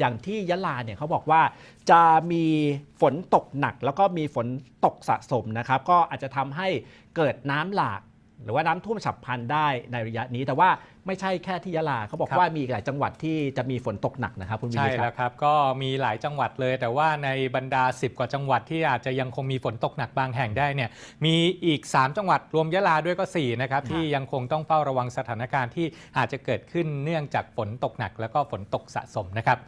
อย่างที่ยะลาเนี่ยเขาบอกว่าจะมีฝนตกหนัก แล้วก็มีฝนตกสะสมนะครับก็อาจจะทำให้เกิดน้ำหลากหรือว่าน้ำท่วมฉับพลันได้ในระยะนี้ แต่ว่าไม่ใช่แค่ที่ยะลาเขาบอกครับว่ามีอีกหลายจังหวัดที่จะมีฝนตกหนักนะครับคุณวิใช่นิจคแล้รับวครับ ก็มีหลายจังหวัดเลย แต่ว่าในบรรดา 10 กว่าจังหวัดที่อาจจะยังคงมีฝนตกหนักบางแห่งได้เนี่ยมีอีก 3 จังหวัดรวมยะลาด้วยก็4นะครับที่ยังคงต้องเฝ้าระวังสถานการณ์ที่อาจจะเกิดขึ้นเนื่องจากฝนตกหนัก แล้วก็ฝนตกสะสมนะครับ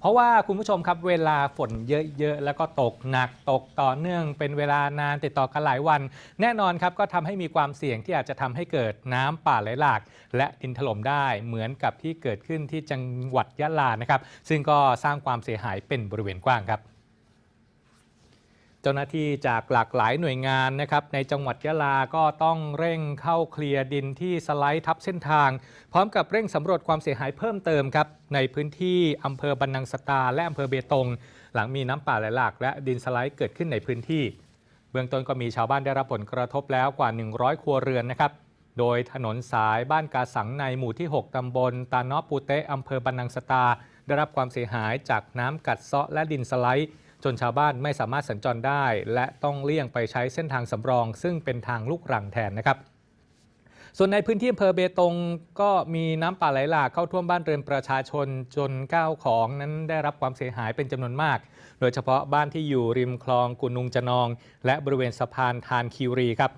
เพราะว่าคุณผู้ชมครับเวลาฝนเยอะๆ แล้วก็ตกหนักตกต่อเนื่อง เป็นเวลานานติดต่อกันหลายวัน แน่นอนครับก็ทำให้มีความเสี่ยงที่อาจจะทำให้เกิดน้ำป่าไหลหลาก และดินถล่มได้เหมือนกับที่เกิดขึ้นที่จังหวัดยะลานะครับ ซึ่งก็สร้างความเสียหายเป็นบริเวณกว้างครับ เจ้าหน้าที่จากหลากหลายหน่วยงานนะครับในจังหวัดยะลาก็ต้องเร่งเข้าเคลียร์ดินที่สไลด์ทับเส้นทาง พร้อมกับเร่งสำรวจความเสียหายเพิ่มเติมครับในพื้นที่อำเภอบันนังสตาและอำเภอเบตง หลังมีน้ำป่าไหลหลากและดินสไลด์เกิดขึ้นในพื้นที่ เบื้องต้นก็มีชาวบ้านได้รับผลกระทบแล้วกว่า 100 ครัวเรือนนะครับโดยถนนสายบ้านกาสังในหมู่ที่ 6 ตำบล ตานอปูเตะอำเภอบันนังสตา ได้รับความเสียหายจากน้ำกัดเซาะและดินสไลด์ จนชาวบ้านไม่สามารถสัญจรได้ และต้องเลี่ยงไปใช้เส้นทางสำรอง ซึ่งเป็นทางลูกรังแทนนะครับส่วนในพื้นที่อำเภอเบตงก็มีน้ำป่าไหลหลากเข้าท่วมบ้านเรือนประชาชนจนก้าวของนั้นได้รับความเสียหายเป็นจำนวนมาก โดยเฉพาะบ้านที่อยู่ริมคลองกุนุงจนอง และบริเวณสะพานทานคิรีครับ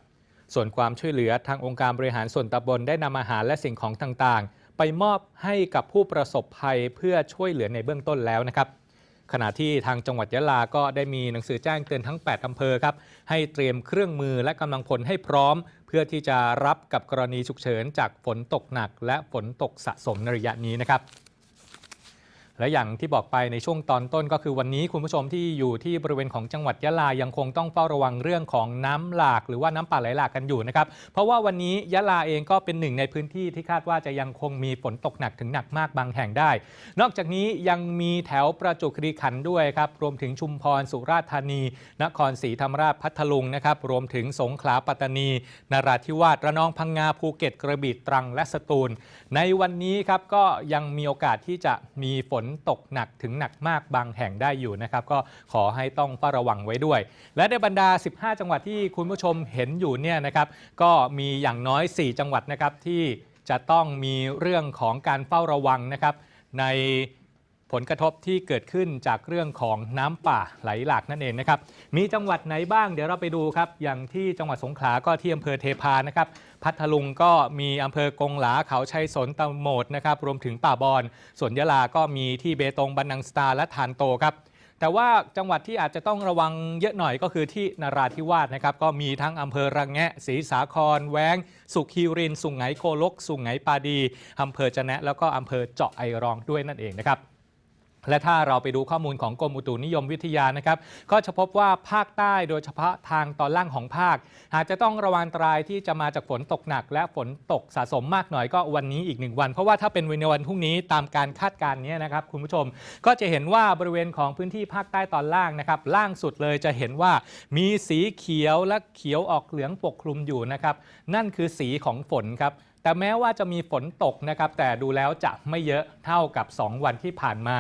ส่วนความช่วยเหลือทางองค์การบริหารส่วนตำบลได้นำอาหารและสิ่งของต่างๆ ไปมอบให้กับผู้ประสบภัยเพื่อช่วยเหลือในเบื้องต้นแล้วนะครับ ขณะที่ทางจังหวัดยะลาก็ได้มีหนังสือแจ้งเตือนทั้ง 8 อำเภอครับ ให้เตรียมเครื่องมือและกำลังพลให้พร้อม เพื่อที่จะรับกับกรณีฉุกเฉินจากฝนตกหนัก และฝนตกสะสมในระยะนี้นะครับ และอย่างที่บอกไปในช่วงตอนต้นก็คือวันนี้คุณผู้ชมที่อยู่ที่บริเวณของจังหวัดยะลายังคงต้องเฝ้าระวังเรื่องของน้ำหลาก หรือว่าน้ำป่าไหลหลากกันอยู่นะครับ เพราะว่าวันนี้ยะลาเองก็เป็นหนึ่งในพื้นที่ที่คาดว่าจะยังคงมีฝนตกหนักถึงหนักมากบางแห่งได้ นอกจากนี้ยังมีแถวประจวบคีรีขันธ์ด้วยครับรวมถึงชุมพรสุราษฎร์ธานี นครศรีธรรมราชพัทลุงนะครับรวมถึงสงขลาปัตตานี นราธิวาสระนองพังงาภูเก็ตกระบี่ตรังและสตูล ในวันนี้ครับก็ยังมีโอกาสที่จะมีฝนตกหนักถึงหนักมากบางแห่งได้อยู่นะครับก็ขอให้ต้องเฝ้าระวังไว้ด้วย และในบรรดา 15 จังหวัดที่คุณผู้ชมเห็นอยู่เนี่ยนะครับก็มีอย่างน้อย 4 จังหวัดนะครับที่จะต้องมีเรื่องของการเฝ้าระวังนะครับใน ผลกระทบที่เกิดขึ้นจากเรื่องของน้ำป่าไหลหลากนั่นเองนะครับ มีจังหวัดไหนบ้างเดี๋ยวเราไปดูครับ อย่างที่จังหวัดสงขลาก็ที่อำเภอเทพานะครับ พัทลุงก็มีอำเภอกงหลาเขาชัยสนตะโหมดนะครับ รวมถึงป่าบอนส่วนยะลาก็มีที่เบตงบันนังสตาและทานโตครับแต่ว่าจังหวัดที่อาจจะต้องระวังเยอะหน่อยก็คือที่นราธิวาสนะครับก็มีทั้งอำเภอระแงะศรีสาคร แวง สุขีริน สุงไหงโกลก สุงไหงปาดีอำเภอจะแนะแล้วก็อำเภอเจาะไอรองด้วยนั่นเองนะครับ และถ้าเราไปดูข้อมูลของกรมอุตุนิยมวิทยานะครับ ก็จะพบว่าภาคใต้โดยเฉพาะทางตอนล่างของภาค อาจจะต้องระวังตรายที่จะมาจากฝนตกหนัก และฝนตกสะสมมากหน่อยก็วันนี้อีกหนึ่งวัน เพราะว่าถ้าเป็นในวันพรุ่งนี้ตามการคาดการณ์นี้นะครับคุณผู้ชม ก็จะเห็นว่าบริเวณของพื้นที่ภาคใต้ตอนล่างนะครับ ล่างสุดเลยจะเห็นว่ามีสีเขียวและเขียวออกเหลืองปกคลุมอยู่นะครับนั่นคือสีของฝนครับ แต่แม้ว่าจะมีฝนตกนะครับ แต่ดูแล้วจะไม่เยอะเท่ากับ 2 วันที่ผ่านมา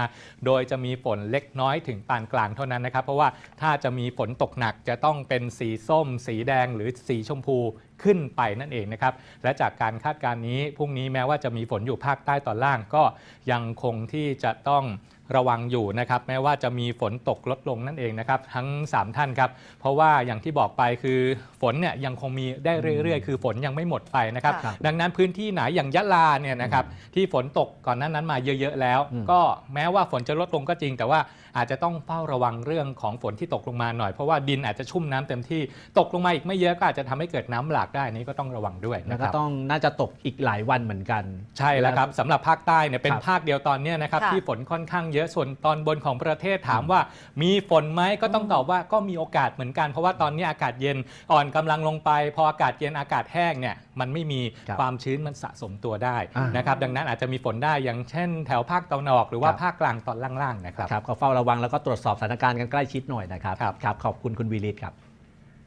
โดยจะมีฝนเล็กน้อยถึงปานกลางเท่านั้นนะครับ เพราะว่าถ้าจะมีฝนตกหนักจะต้องเป็นสีส้ม สีแดงหรือสีชมพูขึ้นไปนั่นเองนะครับและจากการคาดการณ์นี้พรุ่งนี้แม้ว่าจะมีฝนอยู่ภาคใต้ตอนล่างก็ยังคงที่จะต้องระวังอยู่นะครับแม้ว่าจะมีฝนตกลดลงนั่นเองนะครับทั้ง 3 ท่านครับเพราะว่าอย่างที่บอกไปคือฝนเนี่ยยังคงมีได้เรื่อย ๆ คือฝนยังไม่หมดไปนะครับค่ะดังนั้นพื้นที่ไหนอย่างยะลาเนี่ยนะครับที่ฝนตกก่อนหนั้นนั้นมาเยอะๆแล้วอืมก็แม้ว่าฝนจะลดลงก็จริง แต่ว่าอาจจะต้องเฝ้าระวังเรื่องของฝนที่ตกลงมาหน่อยเพราะว่าดินอาจจะชุ่มน้ำเต็มที่ตกลงมาอีกไม่เยอะก็อาจจะทำให้เกิดน้ำหลากได้อันนี้ก็ต้องระวังด้วยแล้วนะคก็รับต้องน่าจะตกอีกหลายวันเหมือนกัน ใช่แล้วครับสำหรับภาคใต้เนี่ยเป็นครับภาคเดียวตอนเนี้ยนะครับค่ะที่ฝนค่อนข้างเยอะส่วนตอนบนของประเทศถามว่า มีฝนไหมก็ต้องตอบว่าก็มีโอกาสเหมือนกัน เพราะว่าตอนนี้อากาศเย็นอ่อนกำลังลงไป พออากาศเย็นอากาศแห้งเนี่ยมันไม่มีครับความชื้นมันสะสมตัวได้อ่าน นะครับดังนั้นอาจจะมีฝนได้อย่างเช่น แถวภาคตะวันออกหรือว่าครับภาคกลางตอนล่างๆนะครับ ครับก็เฝ้าระวังแล้วก็ตรวจสอบสถานการณ์กันใกล้ชิดหน่อยนะครับครับครับขอบคุณคุณวีริศครับ